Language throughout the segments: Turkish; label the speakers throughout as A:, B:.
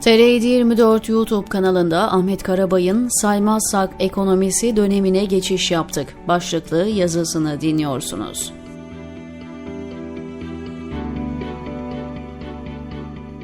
A: TR24 YouTube kanalında Ahmet Karabay'ın Saymazsak Ekonomisi dönemine geçiş yaptık başlıklı yazısını dinliyorsunuz.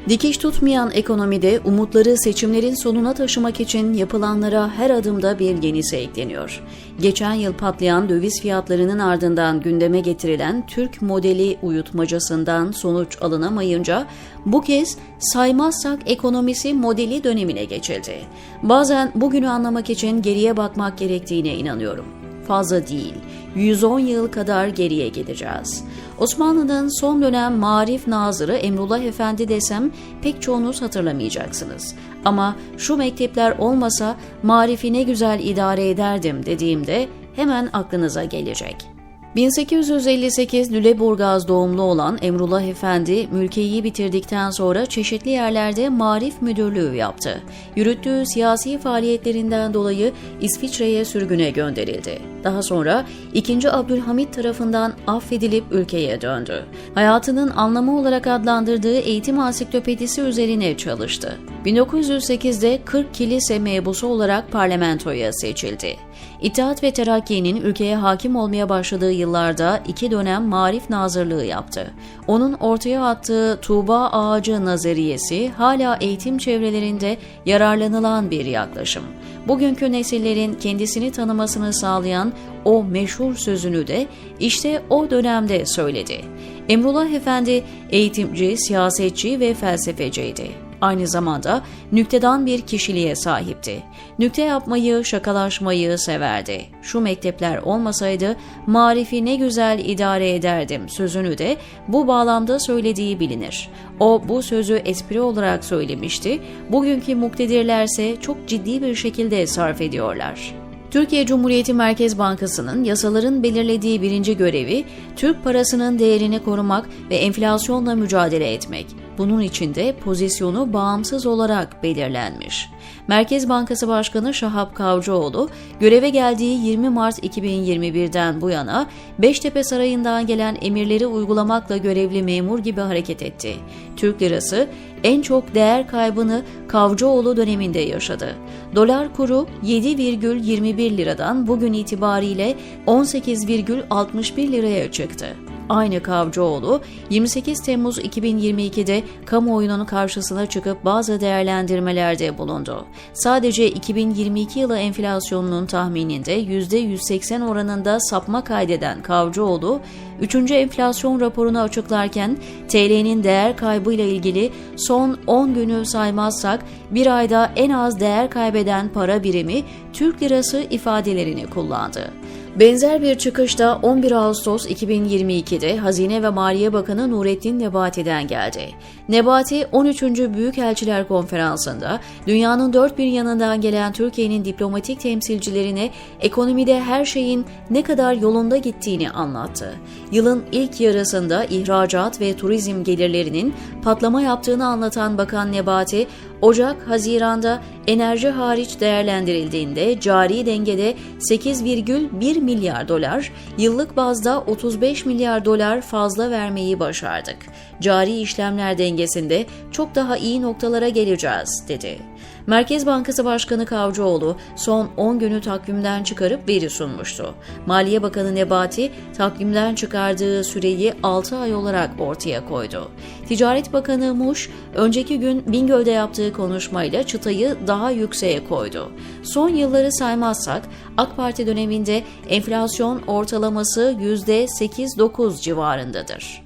A: Dikiş tutmayan ekonomide umutları seçimlerin sonuna taşımak için yapılanlara her adımda bir yenisi ekleniyor. Geçen yıl patlayan döviz fiyatlarının ardından gündeme getirilen Türk modeli uyutmacasından sonuç alınamayınca bu kez saymazsak ekonomisi modeli dönemine geçildi. Bazen bugünü anlamak için geriye bakmak gerektiğine inanıyorum fazla değil. 110 yıl kadar geriye gideceğiz. Osmanlı'nın son dönem marif nazırı Emrullah Efendi desem pek çoğunuz hatırlamayacaksınız. Ama şu mektepler olmasa marifi ne güzel idare ederdim dediğimde hemen aklınıza gelecek. 1858 Lüleburgaz doğumlu olan Emrullah Efendi, mülkiyi bitirdikten sonra çeşitli yerlerde marif müdürlüğü yaptı. Yürüttüğü siyasi faaliyetlerinden dolayı İsviçre'ye sürgüne gönderildi. Daha sonra 2. Abdülhamit tarafından affedilip ülkeye döndü. Hayatının anlamı olarak adlandırdığı eğitim ansiklopedisi üzerine çalıştı. 1908'de 40 kilise mebusu olarak parlamentoya seçildi. İttihat ve Terakki'nin ülkeye hakim olmaya başladığı yıllarda iki dönem marif nazırlığı yaptı. Onun ortaya attığı Tuğba Ağacı nazariyesi hala eğitim çevrelerinde yararlanılan bir yaklaşım. Bugünkü nesillerin kendisini tanımasını sağlayan o meşhur sözünü de işte o dönemde söyledi. Emrullah Efendi eğitimci, siyasetçi ve felsefeciydi aynı zamanda nüktedan bir kişiliğe sahipti. Nükte yapmayı, şakalaşmayı severdi. Şu mektepler olmasaydı marifi ne güzel idare ederdim sözünü de bu bağlamda söylediği bilinir. O bu sözü espri olarak söylemişti. Bugünkü muktedirlerse çok ciddi bir şekilde sarf ediyorlar. Türkiye Cumhuriyeti Merkez Bankası'nın yasaların belirlediği birinci görevi Türk parasının değerini korumak ve enflasyonla mücadele etmek. Bunun için de pozisyonu bağımsız olarak belirlenmiş. Merkez Bankası Başkanı Şahap Kavcıoğlu göreve geldiği 20 Mart 2021'den bu yana Beştepe Sarayı'ndan gelen emirleri uygulamakla görevli memur gibi hareket etti. Türk lirası en çok değer kaybını Kavcıoğlu döneminde yaşadı. Dolar kuru 7,21 liradan bugün itibariyle 18,61 liraya çıktı. Aynı Kavcıoğlu 28 Temmuz 2022'de kamuoyunun karşısına çıkıp bazı değerlendirmelerde bulundu. Sadece 2022 yılı enflasyonunun tahmininde %180 oranında sapma kaydeden Kavcıoğlu, 3. enflasyon raporunu açıklarken TL'nin değer kaybıyla ilgili son 10 günü saymazsak bir ayda en az değer kaybeden para birimi Türk lirası ifadelerini kullandı. Benzer bir çıkışta 11 Ağustos 2022'de Hazine ve Maliye Bakanı Nurettin Nebati'den geldi. Nebati 13. Büyükelçiler Konferansı'nda dünyanın dört bir yanından gelen Türkiye'nin diplomatik temsilcilerine ekonomide her şeyin ne kadar yolunda gittiğini anlattı. Yılın ilk yarısında ihracat ve turizm gelirlerinin patlama yaptığını anlatan Bakan Nebati, Ocak-Haziran'da enerji hariç değerlendirildiğinde cari dengede 8,1 milyar dolar, yıllık bazda 35 milyar dolar fazla vermeyi başardık. Cari işlemler dengesinde çok daha iyi noktalara geleceğiz, dedi. Merkez Bankası Başkanı Kavcıoğlu son 10 günü takvimden çıkarıp veri sunmuştu. Maliye Bakanı Nebati takvimden çıkardığı süreyi 6 ay olarak ortaya koydu. Ticaret Bakanı Muş önceki gün Bingöl'de yaptığı konuşmayla çıtayı daha yükseğe koydu. Son yılları saymazsak AK Parti döneminde enflasyon ortalaması %8-9 civarındadır.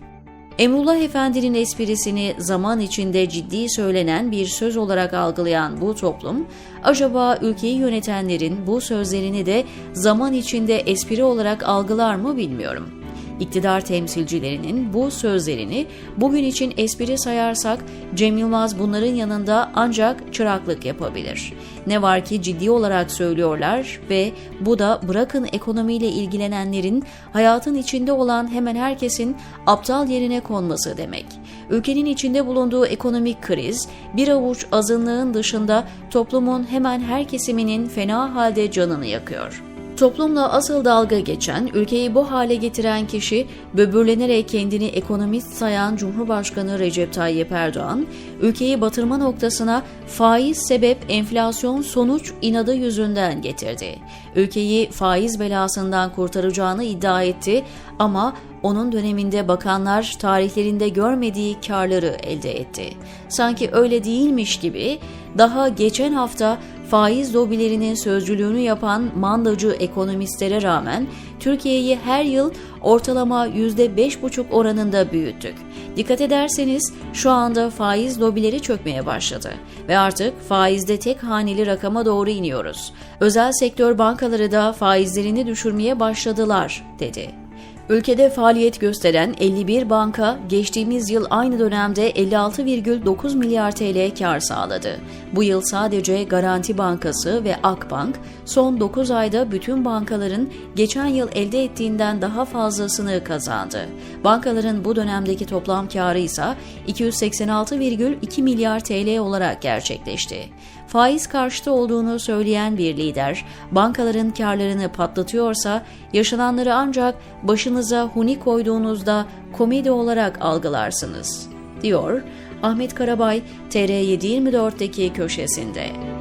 A: Emrullah Efendi'nin esprisini zaman içinde ciddi söylenen bir söz olarak algılayan bu toplum, acaba ülkeyi yönetenlerin bu sözlerini de zaman içinde espri olarak algılar mı bilmiyorum iktidar temsilcilerinin bu sözlerini bugün için espri sayarsak Cem Yılmaz bunların yanında ancak çıraklık yapabilir. Ne var ki ciddi olarak söylüyorlar ve bu da bırakın ekonomiyle ilgilenenlerin hayatın içinde olan hemen herkesin aptal yerine konması demek. Ülkenin içinde bulunduğu ekonomik kriz bir avuç azınlığın dışında toplumun hemen her kesiminin fena halde canını yakıyor. Toplumla asıl dalga geçen, ülkeyi bu hale getiren kişi, böbürlenerek kendini ekonomist sayan Cumhurbaşkanı Recep Tayyip Erdoğan, ülkeyi batırma noktasına faiz sebep enflasyon sonuç inadı yüzünden getirdi. Ülkeyi faiz belasından kurtaracağını iddia etti ama onun döneminde bakanlar tarihlerinde görmediği karları elde etti. Sanki öyle değilmiş gibi daha geçen hafta faiz lobilerinin sözcülüğünü yapan mandacı ekonomistlere rağmen Türkiye'yi her yıl ortalama %5,5 oranında büyüttük. Dikkat ederseniz şu anda faiz lobileri çökmeye başladı ve artık faizde tek haneli rakama doğru iniyoruz. Özel sektör bankaları da faizlerini düşürmeye başladılar, dedi. Ülkede faaliyet gösteren 51 banka geçtiğimiz yıl aynı dönemde 56,9 milyar TL kar sağladı. Bu yıl sadece Garanti Bankası ve Akbank son 9 ayda bütün bankaların geçen yıl elde ettiğinden daha fazlasını kazandı. Bankaların bu dönemdeki toplam karı ise 286,2 milyar TL olarak gerçekleşti. Faiz karşıtı olduğunu söyleyen bir lider, bankaların karlarını patlatıyorsa yaşananları ancak başınıza huni koyduğunuzda komedi olarak algılarsınız, diyor Ahmet Karabay TR724'deki köşesinde.